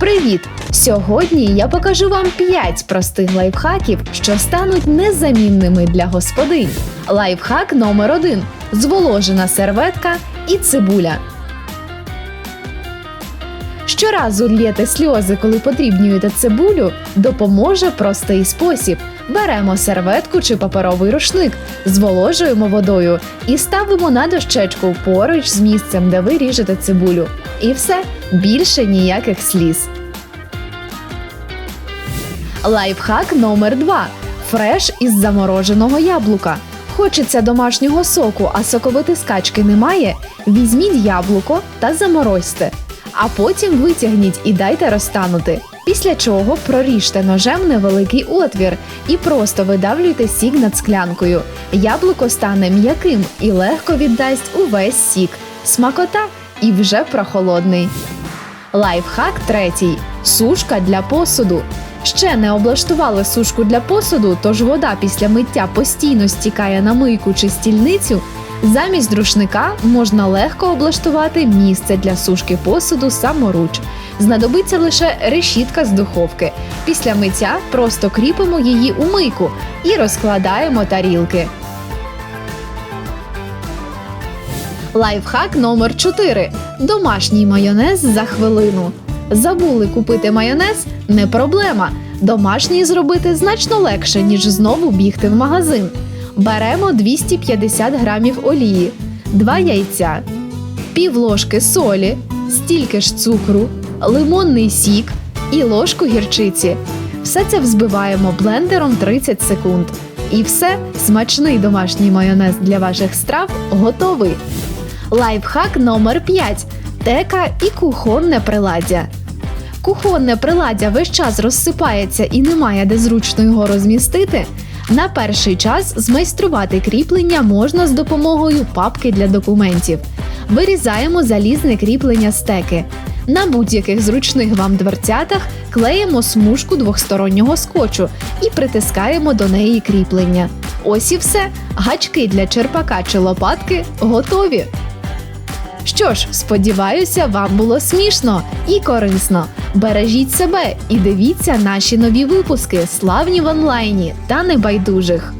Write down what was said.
Привіт! Сьогодні я покажу вам 5 простих лайфхаків, що стануть незамінними для господинь. Лайфхак номер 1 зволожена серветка і цибуля. Щоразу лєте сльози, коли подрібнюєте цибулю, допоможе простий спосіб. Беремо серветку чи паперовий рушник, зволожуємо водою і ставимо на дощечку поруч з місцем, де ви ріжете цибулю. І все, більше ніяких сліз. Лайфхак номер 2 Фреш із замороженого яблука. Хочеться домашнього соку, а соковитискачки немає. Візьміть яблуко та заморозьте, а потім витягніть і дайте розтанути. Після чого проріжте ножем невеликий отвір і просто видавлюйте сік над склянкою. Яблуко стане м'яким і легко віддасть увесь сік. Смакота і вже прохолодний. Лайфхак третій сушка для посуду. Ще не облаштували сушку для посуду, тож вода після миття постійно стікає на мийку чи стільницю. Замість рушника можна легко облаштувати місце для сушки посуду саморуч. Знадобиться лише решітка з духовки. Після миття просто кріпимо її у мийку і розкладаємо тарілки. Лайфхак номер 4 Домашній майонез за хвилину. Забули купити майонез? Не проблема. Домашній зробити значно легше, ніж знову бігти в магазин. Беремо 250 грамів олії, 2 яйця, пів ложки солі, стільки ж цукру, лимонний сік і ложку гірчиці. Все це взбиваємо блендером 30 секунд. І все, смачний домашній майонез для ваших страв готовий. Лайфхак номер 5 Тека і кухонне приладдя. Кухонне приладдя весь час розсипається і немає де зручно його розмістити. На перший час змайструвати кріплення можна з допомогою папки для документів. Вирізаємо залізне кріплення стеки. На будь-яких зручних вам дверцятах клеїмо смужку двохстороннього скотчу і притискаємо до неї кріплення. Ось і все. Гачки для черпака чи лопатки готові. Що ж, сподіваюся, вам було смішно і корисно. Бережіть себе і дивіться наші нові випуски славні в онлайні та небайдужих.